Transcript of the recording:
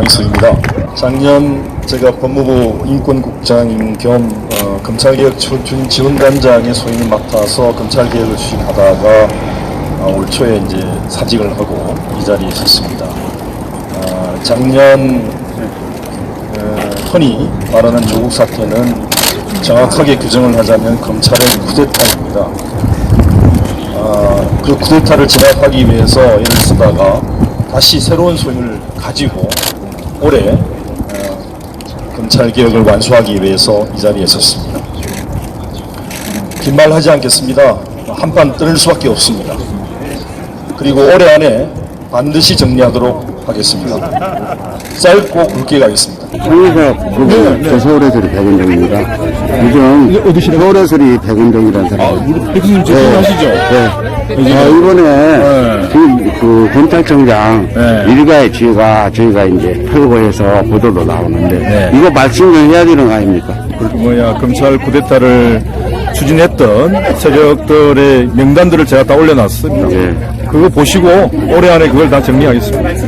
장성입니다. 작년 제가 법무부 인권국장인 겸 어, 검찰개혁 추- 추진 지원단장의 소임을 맡아서 검찰개혁을 추진하다가 어, 올 초에 이제 사직을 하고 이 자리에 섰습니다. 아, 작년 어, 흔히 말하는 조국 사태는 정확하게 규정을 하자면 검찰의 쿠데타입니다. 아, 그 쿠데타를 진압하기 위해서 애를 쓰다가 다시 새로운 소임을 가지고 올해 어, 검찰 개혁을 완수하기 위해서 이 자리에 섰습니다. 긴 말 하지 않겠습니다. 한판 뜨는 수밖에 없습니다. 그리고 올해 안에 반드시 정리하도록 하겠습니다. 짧고 굵게 가겠습니다. 황희석 부부 저 서울에서리 백운정입니다. 요즘 서울에서리 백운정이라는 사람. 대표님 질문하시죠? 네. 아, 이번에 그, 그 검찰청장 네. 일가의 지혜가 저희가 이제 털고해서 보도로 나오는데 네. 이거 말씀을 해야 되는 거 아닙니까? 그 뭐야 검찰 쿠데타를 추진했던 세력들의 명단들을 제가 다 올려놨습니다. 예. 그거 보시고 올해 안에 그걸 다 정리하겠습니다.